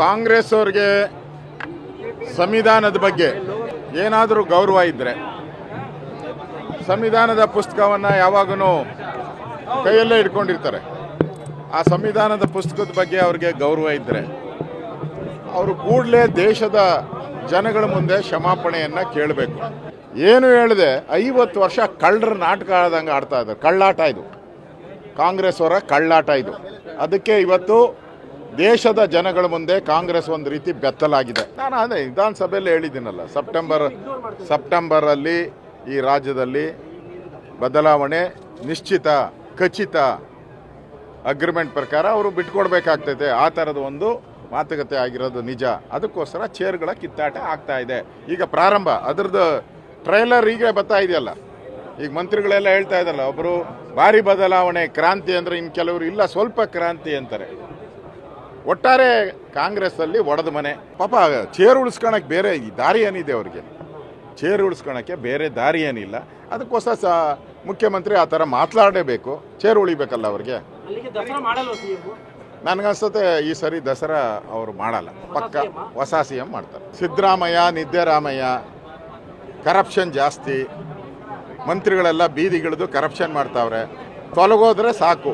ಕಾಂಗ್ರೆಸ್ ಅವ್ರಿಗೆ ಸಂವಿಧಾನದ ಬಗ್ಗೆ ಏನಾದರೂ ಗೌರವ ಇದ್ದರೆ ಸಂವಿಧಾನದ ಪುಸ್ತಕವನ್ನು ಯಾವಾಗೂ ಕೈಯಲ್ಲೇ ಇಟ್ಕೊಂಡಿರ್ತಾರೆ. ಆ ಸಂವಿಧಾನದ ಪುಸ್ತಕದ ಬಗ್ಗೆ ಅವ್ರಿಗೆ ಗೌರವ ಇದ್ದರೆ ಅವರು ಕೂಡಲೇ ದೇಶದ ಜನಗಳ ಮುಂದೆ ಕ್ಷಮಾಪಣೆಯನ್ನು ಕೇಳಬೇಕು. ಏನು ಹೇಳಿದೆ, ಐವತ್ತು ವರ್ಷ ಕಳ್ಳರ ನಾಟಕ ಆಡ್ದಂಗೆ ಆಡ್ತಾ ಇದ್ದಾರೆ ಕಳ್ಳಾಟ ಇದು. ಕಾಂಗ್ರೆಸ್ ಅವರ ಕಳ್ಳಾಟ ಇದು. ಅದಕ್ಕೆ ಇವತ್ತು ದೇಶದ ಜನಗಳ ಮುಂದೆ ಕಾಂಗ್ರೆಸ್ ಒಂದು ರೀತಿ ಬೆತ್ತಲಾಗಿದೆ. ನಾನು ಅದೇ ವಿಧಾನಸಭೆಯಲ್ಲಿ ಹೇಳಿದ್ದೀನಲ್ಲ, ಸೆಪ್ಟೆಂಬರ್ ಸೆಪ್ಟೆಂಬರಲ್ಲಿ ಈ ರಾಜ್ಯದಲ್ಲಿ ಬದಲಾವಣೆ, ನಿಶ್ಚಿತ, ಖಚಿತ ಅಗ್ರಿಮೆಂಟ್ ಪ್ರಕಾರ ಅವರು ಬಿಟ್ಕೊಡ್ಬೇಕಾಗ್ತೈತೆ. ಆ ಥರದ ಒಂದು ಮಾತುಕತೆ ಆಗಿರೋದು ನಿಜ. ಅದಕ್ಕೋಸ್ಕರ ಚೇರ್ಗಳ ಕಿತ್ತಾಟ ಆಗ್ತಾ ಇದೆ. ಈಗ ಪ್ರಾರಂಭ. ಅದರದ್ದು ಟ್ರೈಲರ್ ಈಗ ಬರ್ತಾ ಇದೆಯಲ್ಲ. ಈಗ ಮಂತ್ರಿಗಳೆಲ್ಲ ಹೇಳ್ತಾ ಇದ್ದಾರಲ್ಲ ಒಬ್ಬರು ಭಾರಿ ಬದಲಾವಣೆ, ಕ್ರಾಂತಿ ಅಂದರೆ ಇನ್ನು ಕೆಲವರು ಇಲ್ಲ, ಸ್ವಲ್ಪ ಕ್ರಾಂತಿ ಅಂತಾರೆ. ಒಟ್ಟಾರೆ ಕಾಂಗ್ರೆಸ್ಸಲ್ಲಿ ಒಡೆದ ಮನೆ. ಪಾಪ ಚೇರ್ ಉಳಿಸ್ಕೊಳಕ್ಕೆ ಬೇರೆ ದಾರಿ ಏನಿದೆ ಅವ್ರಿಗೆ? ಚೇರ್ ಉಳಿಸ್ಕೊಳಕ್ಕೆ ಬೇರೆ ದಾರಿ ಏನಿಲ್ಲ. ಅದಕ್ಕೋಸ್ಕರ ಸ ಮುಖ್ಯಮಂತ್ರಿ ಆ ಥರ ಮಾತನಾಡಲೇಬೇಕು ಚೇರ್ ಉಳಿಬೇಕಲ್ಲ ಅವ್ರಿಗೆ? ನನಗನ್ಸುತ್ತೆ ಈ ಸರಿ ದಸರಾ ಅವರು ಮಾಡಲ್ಲ. ಪಕ್ಕ ಹೊಸ ಸಿ ಎಂ ಮಾಡ್ತಾರೆ. ಸಿದ್ದರಾಮಯ್ಯ ನಿದ್ದೆರಾಮಯ್ಯ ಕರಪ್ಷನ್ ಜಾಸ್ತಿ. ಮಂತ್ರಿಗಳೆಲ್ಲ ಬೀದಿಗಿಳಿದು ಕರಪ್ಷನ್ ಮಾಡ್ತಾವ್ರೆ. ತೊಲಗೋದ್ರೆ ಸಾಕು.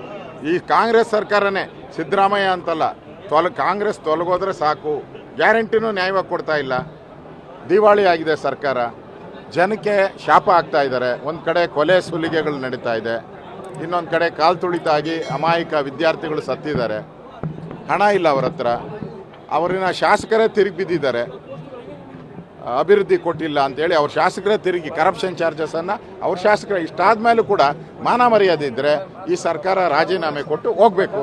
ಈ ಕಾಂಗ್ರೆಸ್ ಸರ್ಕಾರನೇ ಸಿದ್ದರಾಮಯ್ಯ ಅಂತಲ್ಲ ತೊಲ ಕಾಂಗ್ರೆಸ್ ತೊಲಗೋದ್ರೆ ಸಾಕು. ಗ್ಯಾರಂಟಿನೂ ನ್ಯಾಯವಾಗಿ ಕೊಡ್ತಾ ಇಲ್ಲ. ದಿವಾಳಿ ಆಗಿದೆ ಸರ್ಕಾರ. ಜನಕ್ಕೆ ಶಾಪ ಆಗ್ತಾ ಇದ್ದಾರೆ. ಒಂದು ಕಡೆ ಕೊಲೆ ಸುಲಿಗೆಗಳು ನಡೀತಾ ಇದೆ. ಇನ್ನೊಂದು ಕಡೆ ಕಾಲು ತುಳಿತಾಗಿ ಅಮಾಯಕ ವಿದ್ಯಾರ್ಥಿಗಳು ಸತ್ತಿದ್ದಾರೆ. ಹಣ ಇಲ್ಲ ಅವರ ಹತ್ರ. ಅವರಿನ ಶಾಸಕರೇ ತಿರುಗಿ ಬಿದ್ದಿದ್ದಾರೆ. ಅಭಿವೃದ್ಧಿ ಕೊಟ್ಟಿಲ್ಲ ಅಂತೇಳಿ ಅವ್ರ ಶಾಸಕರೇ ತಿರುಗಿ ಕರಪ್ಷನ್ ಚಾರ್ಜಸನ್ನು ಅವ್ರ ಶಾಸಕರ ಇಷ್ಟಾದ ಮೇಲೂ ಕೂಡ ಮಾನ ಮರ್ಯಾದೆ ಇದ್ದರೆ ಈ ಸರ್ಕಾರ ರಾಜೀನಾಮೆ ಕೊಟ್ಟು ಹೋಗಬೇಕು.